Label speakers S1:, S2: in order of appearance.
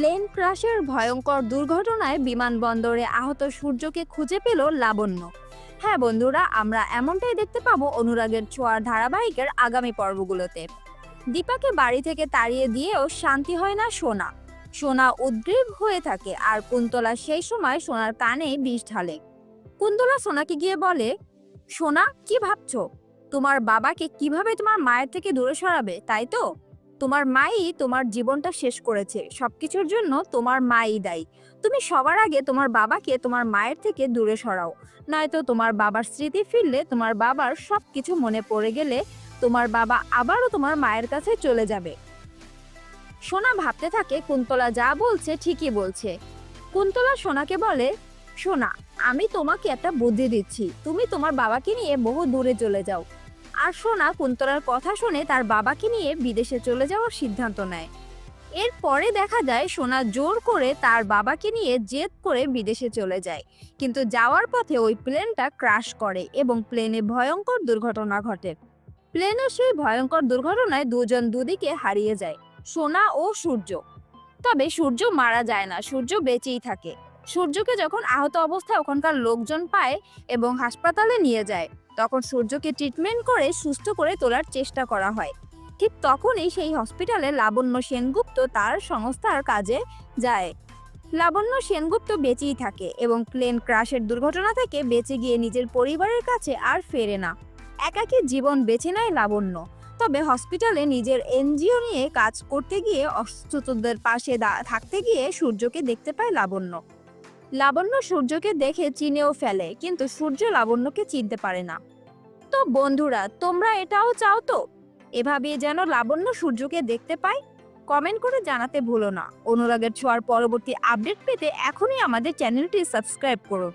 S1: Plane ক্রাশের ভয়ঙ্কর দুর্ঘটনায় বিমানবন্দরে আহত সূর্যকে খুঁজে পেল লাবণ্য। হ্যাঁ বন্ধুরা, আমরা এমনটাই দেখতে পাবো অনুরাগের ছোঁয়ার ধারাবাহিকের আগামী পর্বগুলোতে। দীপাকে বাড়ি থেকে তাড়িয়ে দিয়েও শান্তি হয় না সোনা। সোনা উদ্গ্রীব হয়ে থাকে, আর কুন্তলা সেই সময় সোনার কানে বিষ ঢালে। কুন্তলা সোনাকে গিয়ে বলে, সোনা, কি ভাবছ? তোমার বাবাকে কীভাবে তোমার মায়ের থেকে দূরে সরাবে, তাই তো? তোমার মাই তোমার জীবনটা শেষ করেছে। সবকিছুর জন্য তোমার মাই দায়ী। তুমি সবার আগে তোমার বাবাকে তোমার মায়ের থেকে দূরে সরাও। নয়তো তোমার বাবার স্মৃতি ফিরলে তোমার বাবার সবকিছু মনে পড়ে গেলে তোমার বাবা আবারও তোমার মায়ের কাছে চলে যাবে। সোনা ভাবতে থাকে, কুন্তলা যা বলছে ঠিকই বলছে। কুন্তলা সোনাকে বলে, সোনা, আমি তোমাকে একটা বুদ্ধি দিচ্ছি। তুমি তোমার বাবাকে নিয়ে বহু দূরে চলে যাও। আর সোনা কুন্তলার কথা শুনে তার বাবাকে নিয়ে বিদেশে চলে যাওয়ার সিদ্ধান্ত নেয়। এরপরে দেখা যায় সোনা জোর করে তার বাবাকে নিয়ে জেদ করে বিদেশে চলে যায়। কিন্তু যাওয়ার পথে ওই প্লেনটা ক্রাশ করে এবং প্লেনে ভয়ঙ্কর দুর্ঘটনা ঘটে। প্লেনের সেই ভয়ঙ্কর দুর্ঘটনায় দুজন দুদিকে হারিয়ে যায়, সোনা ও সূর্য। তবে সূর্য মারা যায় না, সূর্য বেঁচেই থাকে। সূর্যকে যখন আহত অবস্থায় ওখানকার লোকজন পায় এবং হাসপাতালে নিয়ে যায় তখন সূর্যকে ট্রিটমেন্ট করে সুস্থ করে তোলার চেষ্টা করা হয়। ঠিক তখনই সেই হসপিটালে লাবণ্য সেনগুপ্ত তার সংস্থার কাজে যায়। লাবণ্য সেনগুপ্ত বেঁচেই থাকে এবং প্লেন ক্রাশের দুর্ঘটনা থেকে বেঁচে গিয়ে নিজের পরিবারের কাছে আর ফেরে না। একাকী জীবন বেছে নেয় লাবণ্য। তবে হসপিটালে নিজের এনজিও নিয়ে কাজ করতে গিয়ে অসুস্থদের পাশে থাকতে গিয়ে সূর্যকে দেখতে পায় লাবণ্য। লাবণ্য সূর্যকে দেখে চিনেও ফেলে, কিন্তু সূর্য লাবণ্যকে চিনতে পারে না। তো বন্ধুরা, তোমরা এটাও চাও তো? এভাবে যেন লাবণ্য সূর্যকে দেখতে পাই? কমেন্ট করে জানাতে ভুলো না। অনুরাগের ছোঁয়ার পরবর্তী আপডেট পেতে এখনই আমাদের চ্যানেলটি সাবস্ক্রাইব করো